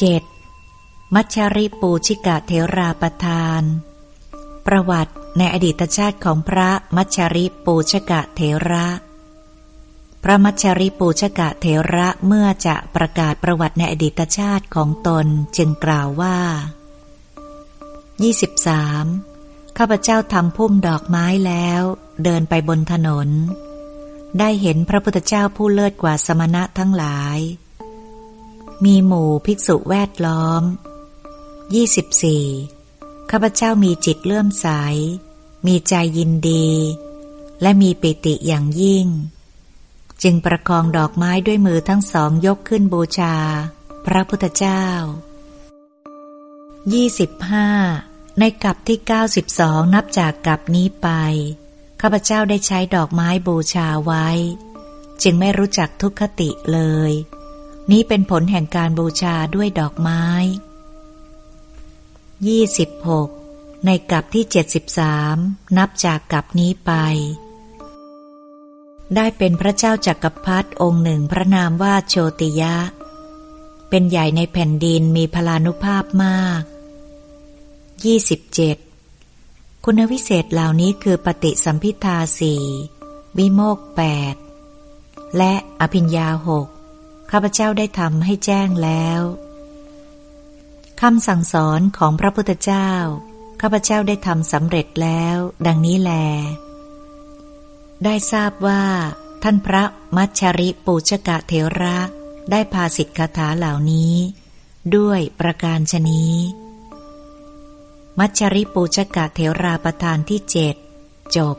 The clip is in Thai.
7. มัชชริปูชิกะเทราประทาน ประวัติในอดีตชาติของพระมัชชริปูชกะเทระ พระมัชชริปูชกะเทระเมื่อจะประกาศประวัติในอดีตชาติของตนจึงกล่าวว่า 23. ข้าพเจ้าทำพุ่มดอกไม้แล้ว เดินไปบนถนน ได้เห็นพระพุทธเจ้าผู้เลิศกว่าสมณะทั้งหลาย มีหมู่ภิกษุแวดล้อม 24. ข้าพเจ้ามีจิตเลื่อมใส มีใจยินดี และมีปิติอย่างยิ่ง จึงประคองดอกไม้ด้วยมือทั้งสองยกขึ้นบูชา พระพุทธเจ้า 25. ในกับที่ 92 นับจากกับนี้ไป ข้าพเจ้าได้ใช้ดอกไม้บูชาไว้ จึงไม่รู้จักทุกขติเลย นี้เป็นผลแห่งการบูชาด้วยดอกไม้ 26. ในกับที่ 73 นับจากกับนี้ไป ได้เป็นพระเจ้าจักรพรรดิองค์หนึ่งพระนามว่าโชติยะ เป็นใหญ่ในแผ่นดินมีพลานุภาพมาก 27. คุณวิเศษเหล่านี้คือปฏิสัมพิทาสี่วิโมกแปดและอภิญญาหก ข้าพเจ้าได้ทำให้แจ้งแล้วคำสั่งสอนของพระพุทธเจ้า ข้าพเจ้าได้ทำสำเร็จแล้ว ดังนี้แล ได้ทราบว่า ท่านพระมัชชริปูชกะเทระได้พาสิทธิคาถาเหล่านี้ ด้วยประการชนี้ มัชชริปูชกะเทราประธานที่เจ็ดจบ